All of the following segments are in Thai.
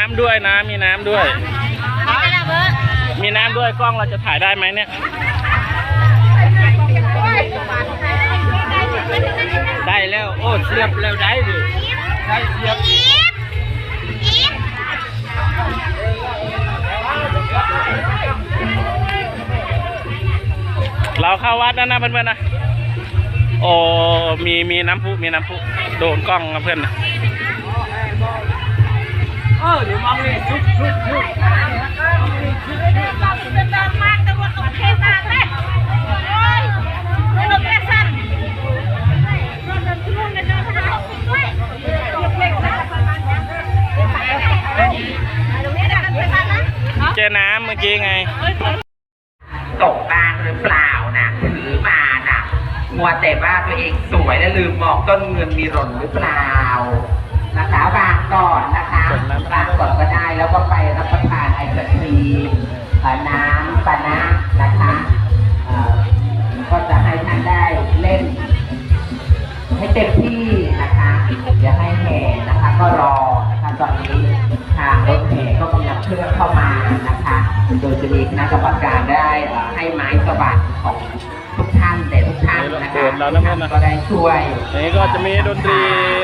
น้ำด้วยนะ มีน้ำด้วย มีน้ำด้วยกล้องเราจะถ่ายได้ไหมเนี่ย ได้แล้ว โอ้เสียบแล้วได้ดิได้เสียบเราเข้าวัดแล้วนะเพื่อนๆนะ โอ้ มีมีน้ำพุ มีน้ำพุ โดนกล้องนะเพื่อนนะ เออเดี๋ยวมองนี่ชุดชุดชุดเป็นแบบมากแต่ว่าต้อเทมากเลยโอ้ยไม่ต้องแก้สั้นรถเดินที่นู่นกันเดินทางด้วยเล็กๆนะตรงนี้ดันไปบ้านนะเจอน้ำเมื่อกี้ไง ตกบ้างหรือเปล่านะถือมานะมัวแต่ว่าตัวเองสวยและลืมมองต้นเงินมีหล่นหรือเปล่านะคะวางก่อนนะ คะก่อนก็ได้แล้วก็ไปรับประทานไอศครีมน้ำปานะนะคะก็จะให้ท่านได้เล่น ให้เต็มที่นะคะอย่าให้แห่นะคะก็รอนะคะตอนนี้ทางรถแห่ก็กำลังเคลื่อนเข้ามานะคะ โดยจะมีคณะกรรมการได้ให้ไม้สวัสดของ ทุกท่านนะคะเรานะเพื่อนนะก็ได้ช่วยอันนี้ก็จะมีดนตรี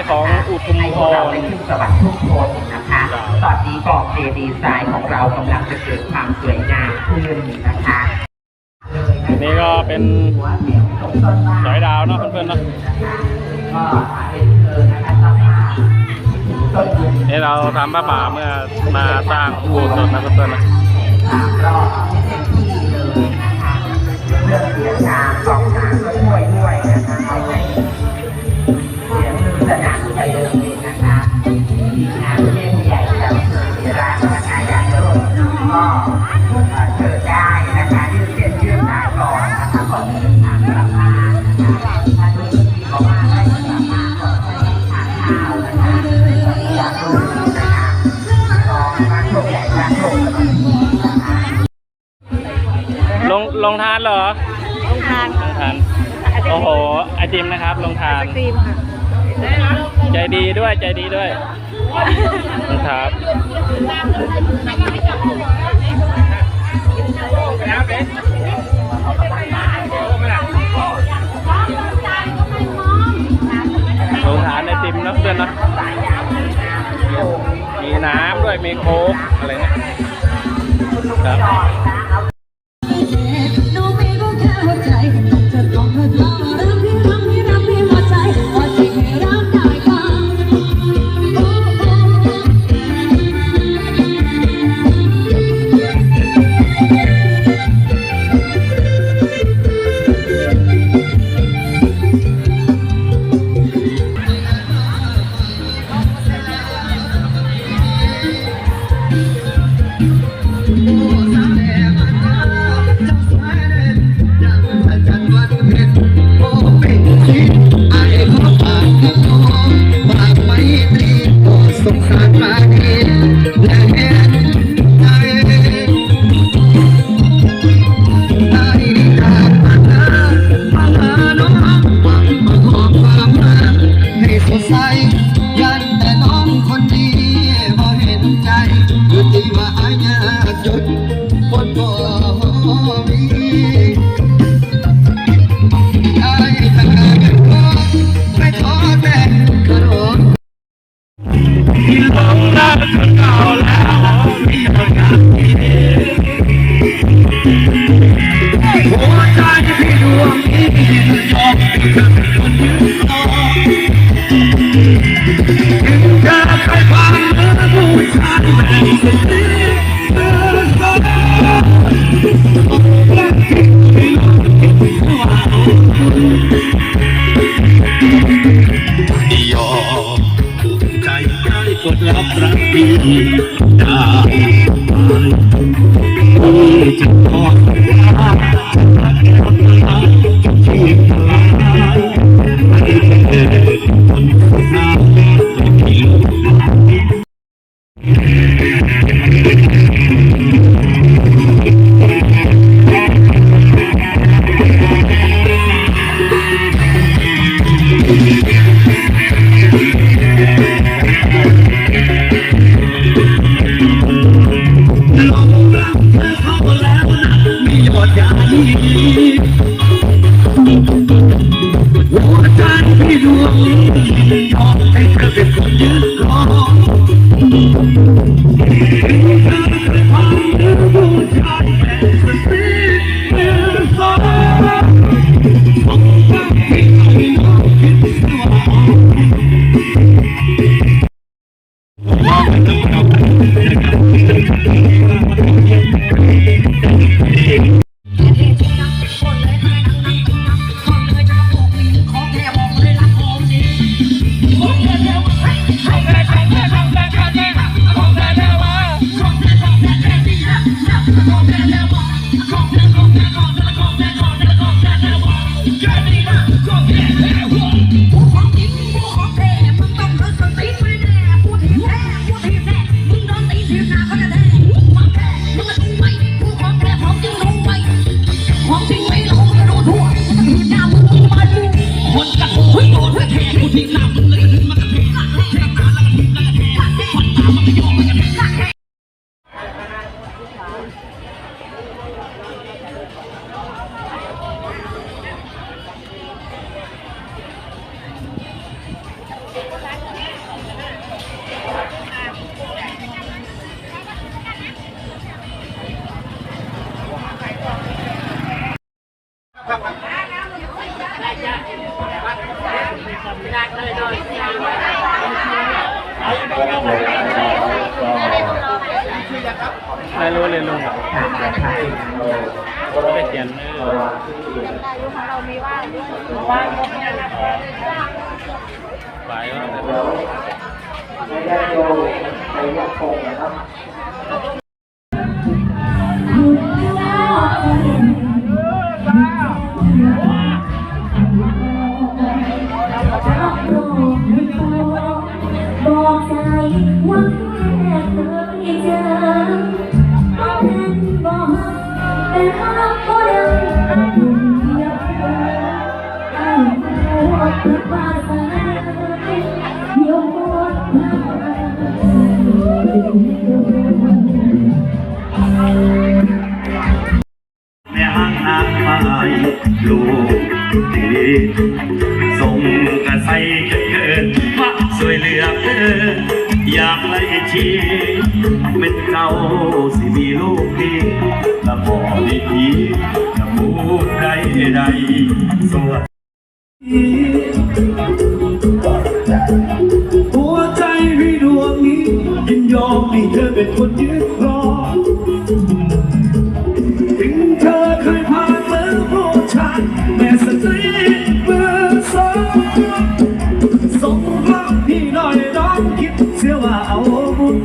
ของอุทุมให้พพวกเรารได้ขึ้นสวัสดิ์ทุกคนนะคะ ตอนนี้กองเจดีไซน์ของเรากำลังจะเกิดความสวยงามขึ้นนะคะอันนี้ก็เป็นสอยดาวเนาะเพื่อนๆเนาะก็เป็นเธอนะคะสภาพต้นเดือนนี่เราทำผ้าป่าเมื่อมาสร้างอุโบสถนะเพื่อนๆนะ ลงลงทานเหรอ ลงทางลงทาน โอ้โห ไอติมนะครับ ลงทาน ครีมค่ะ ใจดีด้วย ใจดีด้วยลงครับลงทานไอติมนะเพื่อนนะมีน้ำด้วย มีโค้กอะไรเนี่ยครับ สงส ไปว่าบอกใจว่าแค่เคยเจอก็เป็นบอกแต่หากก็ยังอยู่เดียวไอ้หัวคือภาษาเาสิมีลูกดีละบ่ดีดีละมูใดใดสวัสดีหัวใจพี่ดวงนี้ยินยอมให้เธอเป็นคนยึดครอง ว่าเอาบุญ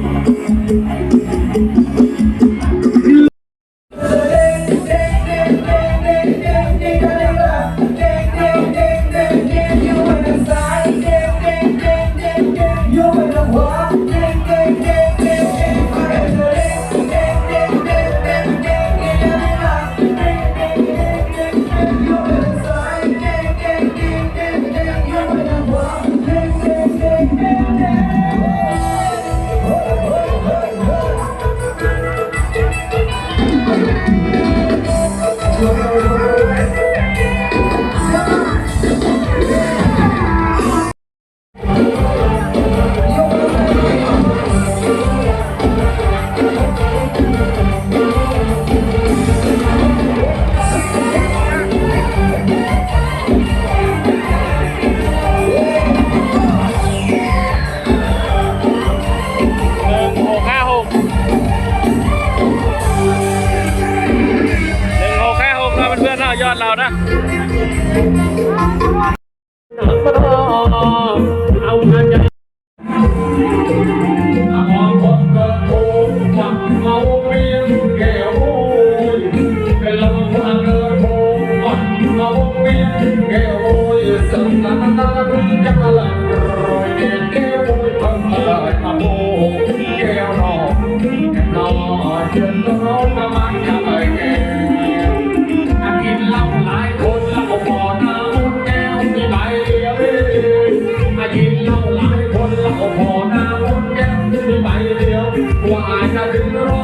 I got it.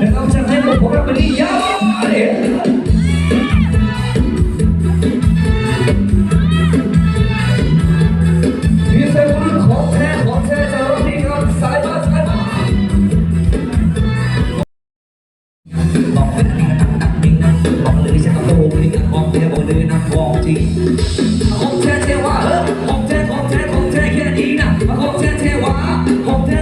dan kau jangan hanya berborak beri ya Bisa pun konten konten jauh di kan saya saya บอกเลยนะตักตักจรินะบอกเลยฉันต้องโกหกเลยนะบอกเลยบอกเลยนะบกจริงของแท้เทวะเออของแท้ของแท้ของแท้แค่นี้นะของแท้เทวะของแท้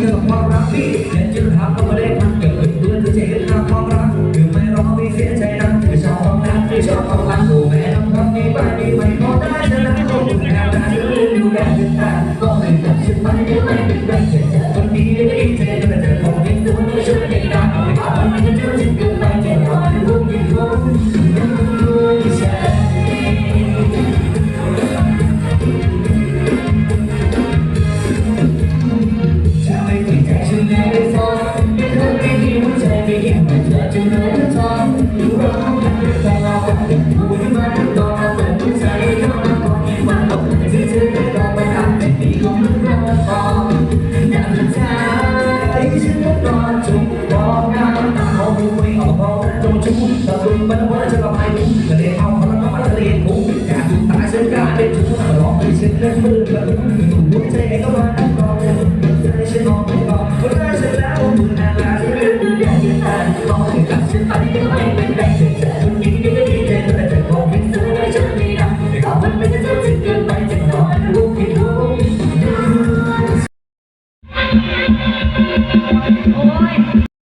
จะต้องความรักพี่และจะทำ